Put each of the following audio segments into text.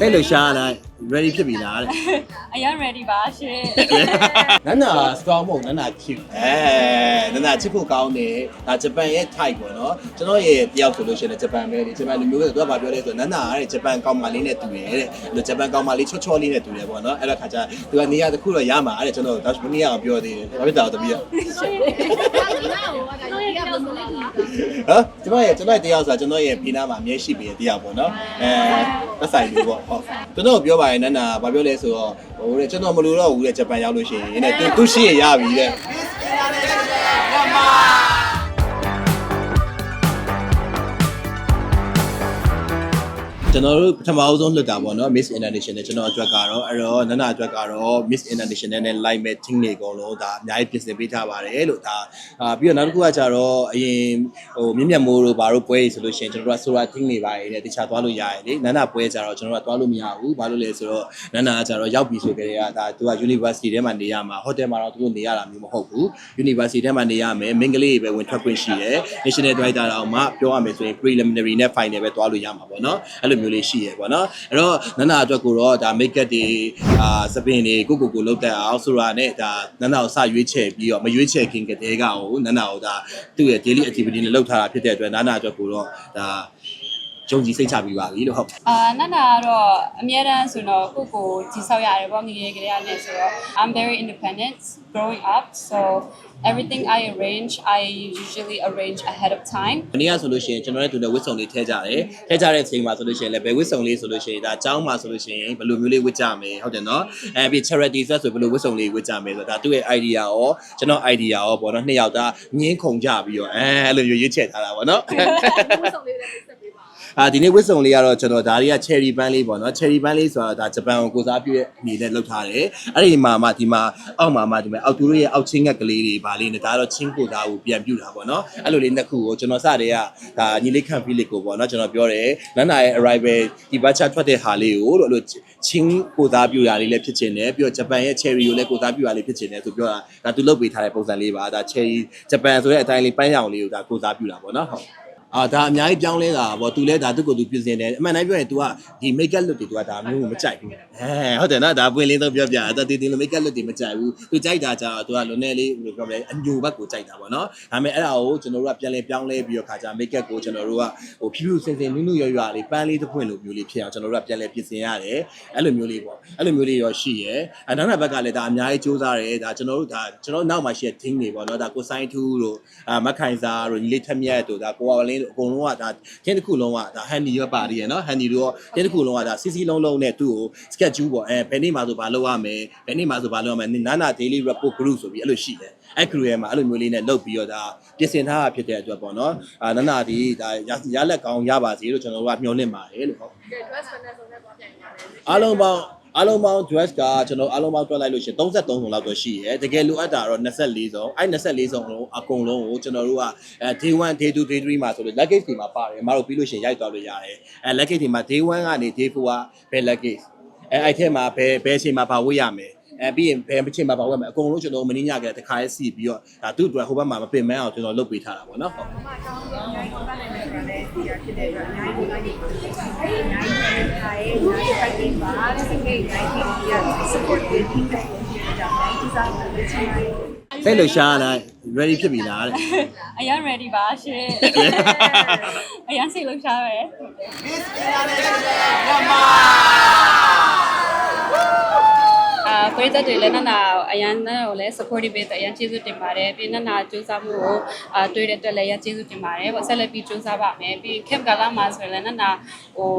စိတ်လှရှားလား ready ဖြစ်ပြီလားတဲ့အရင် ready ပါရှင်နန္နာ strong မဟုတ်နန္နာ cute အဲနန္နာချစ်ဖို့ကောင်းတယ်ဒါဂျပန်ရဲ့ type ပေါ့နော်ကျွန်တော်ရဲ့တယောက်ဆိုလို့ရှိရင်ဂျပန်ပဲလေဂျပန်လူမျိုးဆိုတော့ဗာပြောလဲဆိုနန္နာကဂျပန်ကောင်းမလေးနဲ့တူတယ်တဲ့လို့ဂျပန်ကောင်းမလေးချောချောလေးနဲ့တူတယ်ပေါ့နော်အဲ့တော့ခါကျသူကနေရာတစ်ခုတော့ရမှာတဲ့ကျွန်တော်တော့မနေ့ကပြောသေးတယ်ဘာဖြစ်တာလဲတပည့်ကဟမ်ကျွ န်တော်ရဲ့ကျွန်တော်ရဲ့တရားဆိုတာကျွန်တော်ရဲ့ဖိနာမှာအမြဲရှိပြီးတဲ့တရားပေါ့နော်အဲသက်ဆိုင်လို့ပေါ့ဟုတ်ကျွန်တော်ပြောပါရင်နန္နာဘာပြောလဲဆိုတော့ဟိုတဲ့ကျွန်တော်မလိုတော့ဘူးတဲ့ဂျပန်ရောက်လို့ရှိရင်တဲ့သူသူရှိရရပြီတဲ့ ကျွန်တော်တို့ပထမအဆုံးလွတ်တာပေါ့နော် Miss International ကျွန်တော်အတွက်ကတော့အဲ့တော့နန္နာအတွက်ကတော့ Miss International နဲ့ live matching တွေအကုန်လုံးဒါအများကြီးပြင်ဆင်ပေးထားပါတယ်လို့ဒါအာပြီးတော့နောက်တစ်ခုကကြတော့အရင်ဟိုမြင့်မြတ်မိုးတို့ဘာတို့ပွဲကြီးဆိုလို့ရှိရင်ကျွန်တော်တို့က Sora Team တွေပါတယ်တဲ့တခြားသွားလို့ရတယ်လေနန္နာပွဲကြတော့ကျွန်တော်တို့ကသွားလို့မရဘူးဘာလို့လဲဆိုတော့နန္နာကကြတော့ရောက်ပြီဆိုကြတဲ့ကဒါသူက University ထဲမှာနေရမှာ hotel မှာတော့သူတို့နေရတာမျိုးမဟုတ်ဘူး University ထဲမှာနေရမယ်မင်္ဂလေးပဲဝင်ထွက်ခွင့်ရှိတယ် National Director တောင်မှပြောရမယ်ဆိုရင် preliminary နဲ့ final ပဲသွားလို့ရမှာပေါ့နော်အဲ့လိုမျိုးလေးရှိရပေါ့နော်အဲ့တော့နန္နာအတွက်ကိုတော့ဒါ make up တွေအာစပင်တွေကိုကိုကိုလောက်တက်အောင်ဆိုတာနဲ့ဒါနန္နာကိုစရွေးချယ်ပြီးတော့မရွေးချယ်ခင်ကတည်းကဟိုနန္နာကိုဒါသူ့ရဲ့ daily activity နဲ့လုပ်ထားတာဖြစ်တဲ့အတွက်နန္နာအတွက်ကိုတော့ဒါ ကြုံကြည်စိတ်ချပြီးပါပြီလို့ဟုတ် အာနန္ဒာကတော့အများတန်းဆိုတော့ကိုယ့်ကိုယ်ကြီးဆောက်ရတယ်ပေါ့ငယ်ငယ်ကလေးကနေဆိုတော့ I'm very independent growing up so everything I arrange I usually arrange ahead of time ။ဒီနေ့ကဆိုလို့ရှိရင်ကျွန်တော်တို့တူတဲ့ဝစ်စုံလေးထည့်ကြတယ်။ထည့်ကြတဲ့အချိန်မှာဆိုလို့ရှိရင်လည်းဘယ်ဝစ်စုံလေးဆိုလို့ရှိရင်ဒါအเจ้าမှာဆိုလို့ရှိရင်ဘယ်လိုမျိုးလေးဝစ်ကြမယ်ဟုတ်တယ်နော်။အဲပြီး charity ဆက်ဆိုဘယ်လိုဝစ်စုံလေးဝစ်ကြမယ်ဆိုတော့ဒါသူ့ရဲ့ idea ရောကျွန်တော် idea ရောပေါ့နော်နှစ်ယောက်သားငင်းခုန်ကြပြီးတော့အဲအဲ့လိုမျိုးရွေးချယ်ထားတာပေါ့နော်။ အာဒီနေ့ဝစ်စုံလေးကတော့ကျွန်တော်ဒါတွေက cherry band လေးပေါ့နော် cherry band လေးဆိုတာဒါဂျပန်ကိုကိုစားပြုတဲ့အနေနဲ့လုပ်ထားတယ်အဲ့ဒီမှာမှဒီမှာအောက်မှာမှဒီမှာအောက်သူတို့ရဲ့အောက်ချင်းငက်ကလေးတွေဗာလေးနဲ့ဒါကတော့ချင်းကိုသားကိုပြန်ပြုတာပေါ့နော်အဲ့လိုလေးနှစ်ခုကိုကျွန်တော်စတဲ့ကဒါညီလေးခံဖီလေးကိုပေါ့နော်ကျွန်တော်ပြောတယ်နန္နာရဲ့ arrival ဒီဘတ်ချထွက်တဲ့ဟာလေးကိုလို့အဲ့လိုချင်းကိုသားပြုတာလေးလည်းဖြစ်ချင်တယ်ပြီးတော့ဂျပန်ရဲ့ cherry ကိုလည်းကိုသားပြုတာလေးဖြစ်ချင်တယ်သူပြောတာဒါသူလုပ်ပေးထားတဲ့ပုံစံလေးပါဒါ cherry ဂျပန်ဆိုတဲ့အတိုင်းလေးပန်းရောင်လေးကိုဒါကိုသားပြုတာပေါ့နော်ဟုတ် အာဒါအများကြီးပြောင်းလဲတာပေါ့သူလဲဒါသူ့ကိုယ်သူပြင်ဆင်တယ်အမှန်တိုင်းပြောရင် तू ကဒီ make up look တွေ तू ကဒါမျိုးကိုမကြိုက်ဘူးအဲဟုတ်တယ်နော်ဒါပွင့်လင်းတော့ပြောပြတာတီတီလို make up look တွေမကြိုက်ဘူး तू ကြိုက်တာကြာ तू ကလွန်နေလေးဘယ်လိုပြောမလဲအညိုဘက်ကိုကြိုက်တာပေါ့နော်ဒါပေမဲ့အဲ့ဒါကိုကျွန်တော်တို့ကပြန်လဲပြောင်းလဲပြီးတော့ခါကြ make up ကိုကျွန်တော်တို့ကဟိုဖြူဖြူစင်စင်နုနုရွရွလေးပန်းလေးတစ်ပွင့်လိုမျိုးလေးဖြစ်အောင်ကျွန်တော်တို့ကပြန်လဲပြင်ဆင်ရတယ်အဲ့လိုမျိုးလေးပေါ့အဲ့လိုမျိုးလေးရောရှိရယ်အနောက်ဘက်ကလည်းဒါအများကြီးစူးစမ်းတယ်ဒါကျွန်တော်တို့ဒါကျွန်တော်နောက်မှာရှိတဲ့ team တွေပေါ့နော်ဒါကိုဆိုင်ထူးတို့အာမက်ခိုင်စာတို့ညီလေးထက်မြတ်တို့ဒါကိုဝါလင်း တို့အကုန်လုံးကဒါကျင်းတစ်ခုလုံးကဒါဟန်နီရောပါတယ်ရယ်နော်ဟန်နီတို့ကျင်းတစ်ခုလုံးကဒါစီစီလုံးလုံးနဲ့သူ့ကို schedule ပေါ့အဲဘယ်နေ့မှဆိုဘာလုပ်ရမယ်ဘယ်နေ့မှဆိုဘာလုပ်ရမယ်နာနာ daily report group ဆိုပြီးအဲ့လိုရှိတယ်အဲ့ group ရဲ့မှာအဲ့လိုမျိုးလေးနဲ့လုပ်ပြီးတော့ဒါပြင်ဆင်ထားတာဖြစ်တဲ့အတွက်ပေါ့နော်အာနာနာဒီဒါရလက်ကောင်းရပါစေလို့ကျွန်တော်တို့ကမျှော်လင့်ပါတယ်လို့ဟုတ်အားလုံးပေါင်း အားလုံးပေါင်း dress ကကျွန်တော်အားလုံးပေါင်းတွက်လိုက်လို့ရှိရင်33စုံလောက်တော့ရှိရဲတကယ်လိုအပ်တာတော့24စုံအဲ့24စုံလုံးအကုန်လုံးကိုကျွန်တော်တို့ကအဲ day 1 day 2 day 3မှာဆိုလို့ luggage တွေမှာပါတယ်အမတို့ပြီးလို့ရှိရင်ရိုက်သွားလို့ရတယ်အဲ luggage တွေမှာ day 1ကနေ day 4ကဘယ် luggage အဲအဲ့ထဲမှာဘယ်ဘယ်အချိန်မှာပါဝတ်ရမယ်အဲပြီးရင်ဘယ်အချိန်မှာပါဝတ်မယ်အကုန်လုံးကျွန်တော်မင်းညကတခါရဲစီပြီးတော့ဒါသူ့အတွက်ဟိုဘက်မှာမပင်မန်းအောင်ကျွန်တော်လုပ်ပေးထားတာပေါ့နော်ဟုတ်အမအကောင်းဆုံးအများကြီးပတ်နိုင်မယ်ဆိုတာလည်းဒီရဖြစ်တဲ့အတွက်အများကြီးဒီကနေအဲဒီအ များကြီးခါရဲ့အများကြီး fighting ပါစိတ်ကြီးအများကြီးဒီရ support ပေးပြီးတဲ့ကြောင့်အများကြီးစားလို့ချင်ပါတယ်စိတ်လှရှားလား ready ဖြစ်ပြီလားတဲ့အရင် ready ပါရှင်အရင်စိတ်လှုပ်ရှားပဲအာပရိသတ်တွေလည်းနန္နာအရန်နဲ့ကိုလည်း supportive ပေးတဲ့အရန်ကျေးဇူးတင်ပါတယ်ပြီးနန္နာစူးစမ်းမှုကိုအာတွေ့တဲ့အတွက်လည်းအရန်ကျေးဇူးတင်ပါတယ်ပေါ့ဆက်လက်ပြီးစူးစမ်းပါမယ်ပြီး camp ကလာမှာဆိုရင်လည်းနန္နာဟို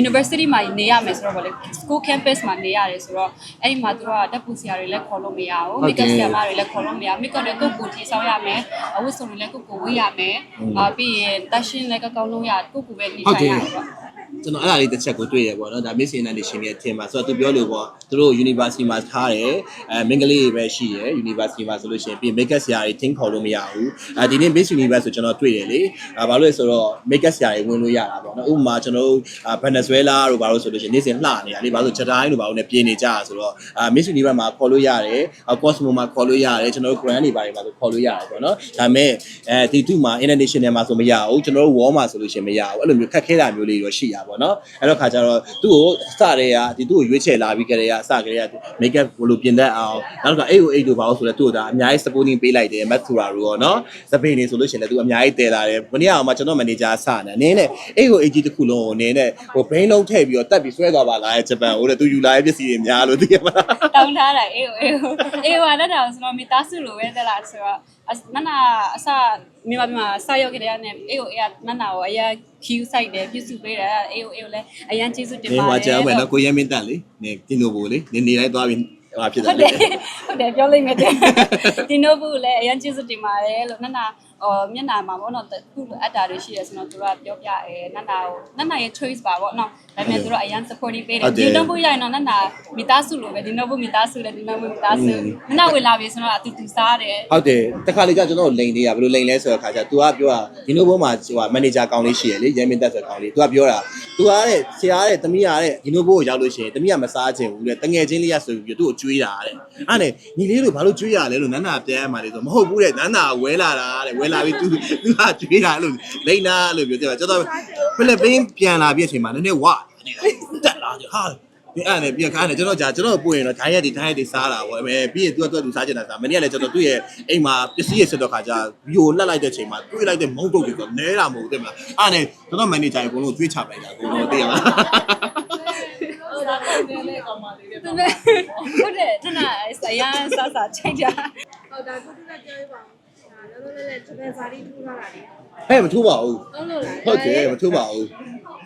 university မှာနေရမယ်ဆိုတော့ဗောလေ school campus မှာနေရတယ်ဆိုတော့အဲ့ဒီမှာသူတို့ကတက်ပူဆရာတွေလည်းခေါ်လို့မရဘူးမိကဆရာမတွေလည်းခေါ်လို့မရဘူးမိကလည်းကိုယ့်ကိုယ်တီဆောက်ရမယ်အဝတ်စုံတွေလည်းကိုယ့်ကိုယ်ဝတ်ရမယ်အာပြီးရင်တက်ရှင်လည်းကောင်းကောင်းလုပ်ရကိုယ့်ကိုယ်ပဲနေထိုင်ရမယ်ပေါ့ ကျွန်တော်အဲ့ဒါလေးတစ်ချက်ကိုတွေ့ရပေါ့နော်ဒါ Miss International ရဲ့ team မှာဆိုတော့သူပြောလို့ပေါ့သူတို့ university မှာထားတယ်အဲမင်္ဂလေးပဲရှိရယ် university မှာဆိုလို့ရှိရင်ပြီး makeup ဆရာတွေ team ခေါ်လို့မရဘူးအဲဒီနေ့ Miss Universe ဆိုကျွန်တော်တွေ့တယ်လေအဲဘာလို့လဲဆိုတော့ makeup ဆရာတွေဝင်လို့ရတာပေါ့နော်ဥပမာကျွန်တော်တို့ Venezuela တို့ဘာလို့ဆိုလို့ရှိရင်နေ့စဉ်လှနေတာလေဘာလို့ချက်တိုင်းတို့ဘာလို့ ਨੇ ပြင်နေကြတာဆိုတော့အာ Miss Universe မှာခေါ်လို့ရတယ် Cosmo မှာခေါ်လို့ရတယ်ကျွန်တော်တို့ Grand တွေဘာတွေမှာဆိုခေါ်လို့ရတယ်ပေါ့နော်ဒါပေမဲ့အဲဒီသူ့မှာ international မှာဆိုမရဘူးကျွန်တော်တို့ wall မှာဆိုလို့ရှိရင်မရဘူးအဲ့လိုမျိုးခက်ခဲတာမျိုးလေးတော့ရှိရပါပေါ့နော်အဲ့တော့ခါကျတော့သူ့ကိုစတဲ့ကဒီသူ့ကိုရွေးချယ်လာပြီးကြတဲ့ကအစကလေးက make up ဘလို့ပြင်တတ်အောင်နောက်တော့အဲ့ကိုအဲ့တို့ပါလို့ဆိုတော့သူ့ကိုဒါအများကြီး supporting ပေးလိုက်တယ်မတ်သူရာတို့ရောနော်စပိန်နေဆိုလို့ရှိရင်လည်းသူအများကြီးတည်လာတယ်မနေ့အောင်မှကျွန်တော် manager စနေအနေနဲ့အဲ့ကိုအဲ့ကြီးတစ်ခုလုံးကိုအနေနဲ့ဟို brain လုံးထည့်ပြီးတော့တက်ပြီးဆွဲသွားပါလားဂျပန်ဟိုတဲ့သူယူလာတဲ့ပစ္စည်းတွေများလို့သိရမလားတောင်းထားတာအေးအေးအေးဟာလည်းတော့ဆိုတော့မိသားစုလိုပဲတဲ့လားဆိုတော့ နန္နာအစမြန်မာပြည်မှာစရောက်ကြတဲ့ကနေအေးကိုအေးကနန္နာကိုအရင် queue site တယ်ပြုစုပေးတယ်အေးကိုအေးကိုလည်းအရင်ကျေးဇူးတင်နေပါတယ်ဟွာကြောင်းမယ်နော်ကိုရဲမင်းတက်လေနေဒီနိုဘူလေနေနေလိုက်သွားပြီး ဟွာဖြစ်တ ဟု ယ် တ် လေ တယ်ဟုတ်တယ်ပြောလိုက်မယ်တဲ့ဒီနိုဘူးလည်းအရင်ကျေးဇူးတင်ပါတယ်လို့နန္နာဟောမျက်နှာမှာပေါ့နော်ခုလိုအပ်တာတွေရှိရဆိုတော့သူကပြောပြရဲနန္နာကိုနန္နာရဲ့ choice ပါပေါ့နော်ဒါပေမဲ့သူတို့အရင် supporting ပေးတယ်ဒီနိုဘူးရရင်တော့နန္နာမိသားစုလိုပဲဒီနိုဘူးမိသားစုလည်းဒီနိုဘူးမိသားစုနန္နာဝင်လာပြီဆိုတော့အတူတူစားတယ် ဟုတ်တယ်တခါလေကျကျွန်တော်လိန်လေးရဘယ်လိုလိန်လဲဆိုတော့ခါကျ तू ကပြောတာဒီလိုဘုံမှာဟိုမန်နေဂျာကောင်းလေးရှိရလေရဲမင်းတက်ဆိုကောင်းလေး तू ကပြောတာ तू ကတဲ့ဆရာတဲ့တမီးရတဲ့ဒီလိုဘိုးကိုရောက်လို့ရှိရင်တမီးကမစားချင်ဘူးတဲ့တငယ်ချင်းလေးရဆိုပြီးသူ့ကို ကျွေးတာတဲ့။အဲ့နဲ့ညီလေးတို့ဘာလို့ကျွေးရလဲလို့နန္နာပြန်ရမှာလေဆိုမဟုတ်ဘူးတဲ့နန္နာဝဲလာတာတဲ့ဝဲလာပြီးသူသူကကျွေးတာလို့လိမ့်နာလို့ပြောကြတာကျွန်တော်ဖိလစ်ပင်းပြန်လာပြီးအချိန်မှာနည်းနည်းဝတက်လာကြဟာဒီအဲ့နဲ့ပြန်ခါနဲ့ကျွန်တော်ကြာကျွန်တော်ပို့ရင်တော့ဒိုင်းရက်တွေဒိုင်းရက်တွေစားတာပေါ့အဲပြီးရင်သူကသူကသူစားချင်တာစားမနေ့ကလည်းကျွန်တော်သူ့ရဲ့အိမ်မှာပစ္စည်းရဆက်တော့ခါကြာဗီဒီယိုလှက်လိုက်တဲ့အချိန်မှာတွေးလိုက်တဲ့မုန်းတုတ်တွေဆိုနဲတာမဟုတ်တယ်မလားအဲ့နဲ့ကျွန်တော်မန်နေဂျာကြီးအကုန်လုံးတွေးချပလိုက်တာအကုန်လုံးသိရမလားဟုတ်တယ်နည်းနည်းကောင်းပါလေ သေးတယ်ဟုတ်တယ်တနာဆရာဆာဆာချိုက်တာဟုတ်ဒါကုတူလည်းပြောရပါဦးဒါလည်းလည်းချက်တဲ့ဇာတိထူထားတာလေဟဲ့မထူးပါဘူးဟုတ်လို့လားဟုတ်တယ်မထူးပါဘူး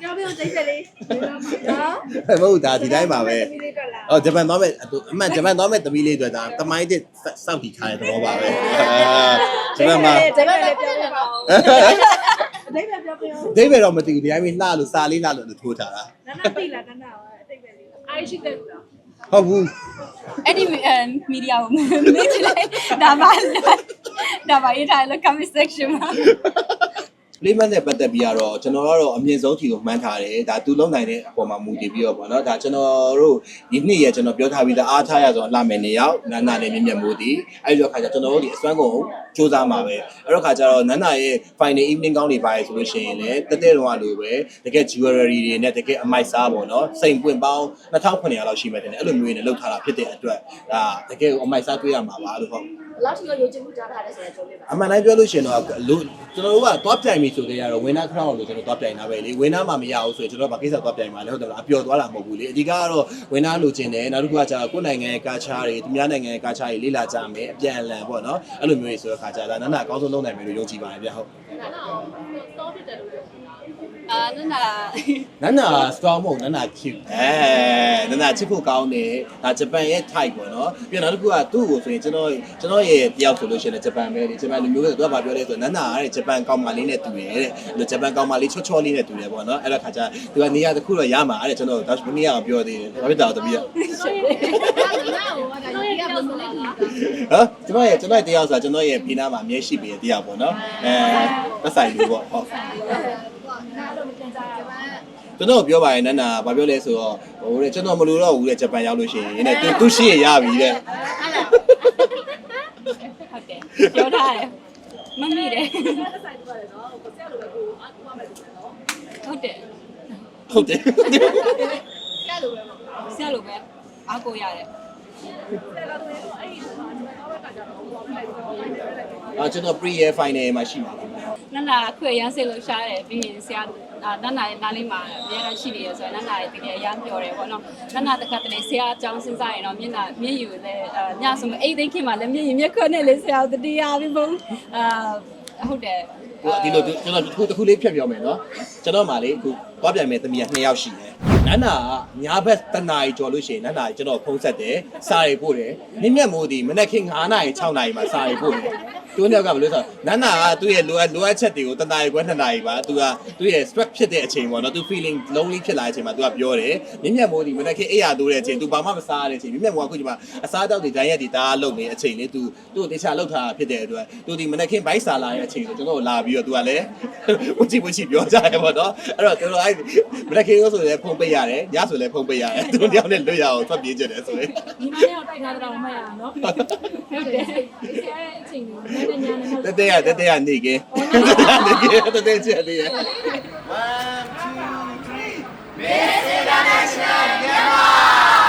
ပြောပြတိတ်တယ်လေးဒီတော့မှာနော်ဟဲ့မဟုတ်ဒါဒီတိုင်းပါပဲဒီလေးကလာအော်ဂျပန်သွားမဲ့အမှန်ဂျပန်သွားမဲ့သမီးလေးတွေဒါတမိုင်းတစ်စောက်တီထားတဲ့သဘောပါပဲဂျပန်မှာတပည့်လည်းပြောပြပါဦးအတိတ်ပဲပြောပြအောင်ဒိဗေတော့မသိဘူးဒီတိုင်းပဲလှလို့စာလေးလှလို့ထိုးထားတာနန်းနာသိလားနန်းနာအတိတ်ပဲလေးအိုင်ရှိတယ်လား ဟုတ်ဘူးအဲ့ဒီမီဒီယာကိုမေးကြည့်လိုက်ဒါပါဒါပါရေးထားလို့ comment section မှာ လေးမတ်နဲ့ပတ်သက်ပြီးတော့ကျွန်တော်ကတော့အမြင့်ဆုံးထီကိုမှန်းထားတယ်ဒါသူလုံးနိုင်တဲ့အပေါ်မှာမူတည်ပြီးတော့ပေါ့နော်ဒါကျွန်တော်တို့ဒီနှစ်ရဲ့ကျွန်တော်ပြောထားပြီးသားအားထားရဆုံးလာမယ်နေရောက်နန်းနာနဲ့မြင့်မြတ်မိုးတည်အဲ့ဒီတော့ခါကျကျွန်တော်တို့ဒီအစွမ်းကုန်စူးစမ်းမှာပဲအဲ့တော့ခါကျတော့နန်းနာရဲ့ final evening ကောင်းတွေပါတယ်ဆိုလို့ရှိရင်လည်းတက်တဲ့တော့လိုပဲတကယ် jewelry တွေနဲ့တကယ်အမိုက်စားပေါ့နော်စိန်ပွင့်ပေါင်း2900လောက်ရှိမှတယ်အဲ့လိုမျိုးတွေနဲ့လောက်ထားတာဖြစ်တဲ့အတွက်ဒါတကယ်အမိုက်စားတွေ့ရမှာပါလို့ဟုတ် ဘယ်လောက်ထိရောယုံကြည်မှုကြားထားလဲဆိုတော့ပြောပြပါအမှန်တိုင်းပြောလို့ရှိရင်တော့လို့ကျွန်တော်တို့ကသွားပြိုင်ပြီဆိုတဲ့ကတော့ winner crown လို့ကျွန်တော်သွားပြိုင်တာပဲလေ winner မှမရဘူးဆိုရင်ကျွန်တော်ကဘာကိစ္စသွားပြိုင်မှာလဲဟုတ်တယ်လားအပျော်သွားတာမဟုတ်ဘူးလေအဓိကကတော့ winner လိုချင်တယ်နောက်တစ်ခုကကျတော့ကိုယ်နိုင်ငံရဲ့ကာချာတွေသူများနိုင်ငံရဲ့ကာချာတွေလေ့လာကြမယ်အပြန်အလှန်ပေါ့နော်အဲ့လိုမျိုးတွေဆိုတော့ခါကြတာနာနာအကောင်းဆုံးလုပ်နိုင်မယ်လို့ယုံကြည်ပါတယ်ဗျဟုတ် အာနန္ဒာနာနာ strong မဟုတ်နာနာ cute အဲနာနာချစ်ဖို့ကောင်းတယ်ဒါဂျပန်ရဲ့ type ပေါ့နော်ပြီးတော့နောက်တစ်ခုကသူ့ကိုဆိုရင်ကျွန်တော်ကျွန်တော်ရဲ့တယောက်ဆိုလို့ရှိရင်ဂျပန်ပဲလေဂျပန်လူမျိုးကသူကဘာပြောလဲဆိုတော့နာနာရဲ့ဂျပန်ကောင်မလေးနဲ့တူတယ်တဲ့အဲ့ဂျပန်ကောင်မလေးချော့ချော့လေးနဲ့တူတယ်ပေါ့နော်အဲ့ဒါခါကျသူကနေရာတစ်ခုတော့ရမှာအဲ့ကျွန်တော်တော့မနေ့ကပြောသေးတယ်ဘာဖြစ်တာတပည့်ဟမ်ကျွန်တော်ရဲ့ကျွန်တော်ရဲ့တယောက်ဆိုတာကျွန်တော်ရဲ့ဖိနာမှာအမြဲရှိပြီးတဲ့တယောက်ပေါ့နော်အဲသက်ဆိုင်လူပေါ့ဟုတ် ကျွန်တော်ပြောပါရင်နန္နာဘာပြောလဲဆိုတော့ဟိုတဲ့ကျွန်တော်မလိုတော့ဘူးတဲ့ဂျပန်ရောက်လို့ရှိရင်တဲ့သူသူရှိရရပြီတဲ့ဟုတ်တယ်ပြောထားတယ်မမိတယ်ဟုတ်တယ်ဟုတ်တယ်ဆရာလိုပဲအားကိုရတယ်အာကျွန်တော် pre year final မှာရှိပါဘူးနန္ဒာခွေရမ်းစိတ်လို့ရှားတယ်ပြီးရင်ဆရာအာ နန္ဒာရဲ့နားလေးမှာအများကြီးရှိနေရဆိုရင်နန္ဒာရဲ့တကယ်အရမ်းပြောတယ်ပေါ့နော်နန္ဒာတခါတလေဆရာအကြောင်းစဉ်းစားရင်တော့မျက်နှာမျက်ရည်လည်းအာညဆိုမအိတ်သိမ်းခင်မှာလည်းမျက်ရည်မျက်ခွန်းနဲ့လေဆရာတတိယပြီးဘုံအာဟုတ်တယ်ဟိုဒီလိုကျွန်တော်တစ်ခုတစ်ခုလေးဖြတ်ပြောမယ်နော်ကျွန်တော်မှလေအခုသွားပြိုင်မဲ့သမီးက2ယောက်ရှိတယ်နန္နာကညာဘက်တနာရီကျော်လို့ရှိရင်နန္နာကကျွန်တော်ဖုံးဆက်တယ်စာရီပို့တယ်မြင့်မြတ်မိုးဒီမနေ့ခင်9နာရီ6နာရီမှာစာရီပို့တယ် သူတို့ကဘယ်လိုဆိုနန္နာကသူ့ရဲ့လိုအပ်လိုအပ်ချက်တွေကိုတနာရီခွဲ2နာရီပါသူကသူ့ရဲ့ stress ဖြစ်တဲ့အချိန်ပေါ့နော်သူ feeling lonely ဖြစ်လာတဲ့အချိန်မှာသူကပြောတယ်မြင့်မြတ်မိုးဒီမနေ့ခင်အိယာတိုးတဲ့အချိန်သူဘာမှမစားရတဲ့အချိန်မြင့်မြတ်မိုးကအခုဒီမှာအစားအသောက်တွေတိုင်းရက်ဒီဒါလုံနေတဲ့အချိန်လေးသူသူ့ကိုတေချာလောက်ထားတာဖြစ်တဲ့အတွက်သူဒီမနေ့ခင်ဘိုက်စာလာတဲ့အချိန်ဆိုကျွန်တော်လာပြီးတော့သူကလည်းဝချီဝချီပြောကြတယ်ပေါ့နော်အဲ့တော့ကျွန်တော်အဲ့မနေ့ခင်ရောဆိုလည်းဖုန်းပိတ်ရတယ်ညဆိုလည်းဖုန်းပိတ်ရတယ်သူတို့တယောက်နဲ့လွတ်ရအောင်သွားပြေးကြတယ်ဆိုရင်ဒီမနေ့တော့တိုက်ထားတော့မရအောင်နော်ဟုတ်တယ်ဒီအဲ့အချိန်ကိုနည်းနည်းညာနေတက်တက်ရတက်တက်ရနေကဲတက်တက်ရတက်တက်ချက်လေးရ One, two, three. Miss International Myanmar.